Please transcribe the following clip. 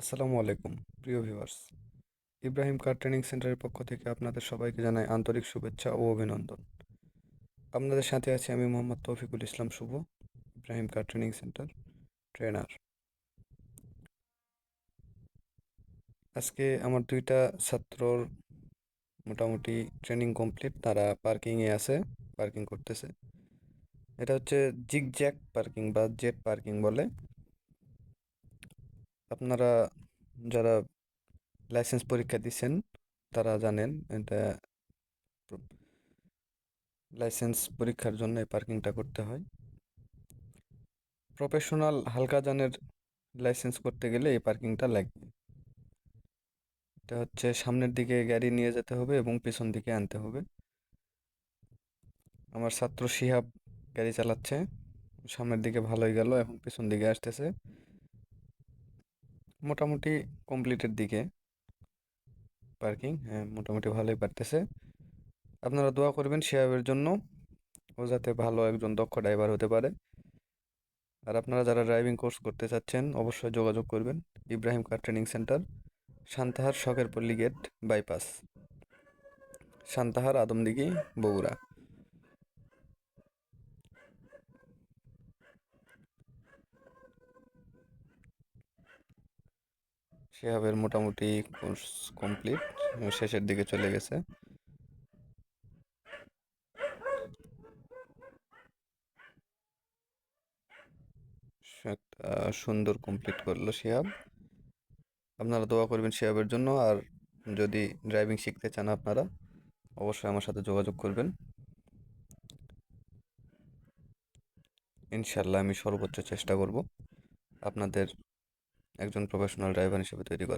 আসসালামু আলাইকুম, প্রিয় ভিউয়ার্স। ইব্রাহিম কার ট্রেনিং সেন্টারের পক্ষ থেকে আপনাদের সবাইকে জানাই আন্তরিক শুভেচ্ছা ও অভিনন্দন। আপনাদের সাথে আছি আমি Mohammad Taufiqul Islam Shubho, Ibrahim car training centre trainer. আজকে আমার দুইটা ছাত্রর মোটামুটি ট্রেনিং কমপ্লিট, তারা পার্কিংয়ে আছে, পার্কিং করতেছে। এটা হচ্ছে জিগজ্যাক পার্কিং বা জেট পার্কিং বলে। আপনারা যারা লাইসেন্স পরীক্ষা দিচ্ছেন তারা জানেন এটা লাইসেন্স পরীক্ষার জন্য এই পার্কিংটা করতে হয়। প্রফেশনাল হালকা যানের লাইসেন্স করতে গেলে এই পার্কিংটা লাগবে। এটা হচ্ছে সামনের দিকে গাড়ি নিয়ে যেতে হবে এবং পেছন দিকে আনতে হবে। আমার ছাত্র শিহাব গাড়ি চালাচ্ছে, সামনের দিকে ভালোই গেল এখন পেছন দিকে আসতেছে। মোটামুটি কমপ্লিটের দিকে। পার্কিং হ্যাঁ মোটামুটি ভালোই পারতেছে। আপনারা দোয়া করবেন শিহাবের জন্য, ও যাতে ভালো একজন দক্ষ ড্রাইভার হতে পারে। আর আপনারা যারা ড্রাইভিং কোর্স করতে চাচ্ছেন, অবশ্যই যোগাযোগ করবেন। Ibrahim car training centre, Santahar শখের পল্লী গেট, বাইপাস। সান্তাহার, আদমদিঘি, বগুড়া। শিহাবের মোটামুটি কোর্স কমপ্লিট শেষের দিকে চলে গেছে। একটা সুন্দর কমপ্লিট করল শিহাব। আপনারা দোয়া করবেন শিহাবের জন্য, আর যদি ড্রাইভিং শিখতে চান আপনারা, অবশ্যই আমার সাথে যোগাযোগ করবেন। ইনশাল্লাহ আমি সর্বোচ্চ চেষ্টা করব আপনাদের একজন প্রফেশনাল ড্রাইভার হিসেবে তৈরি করার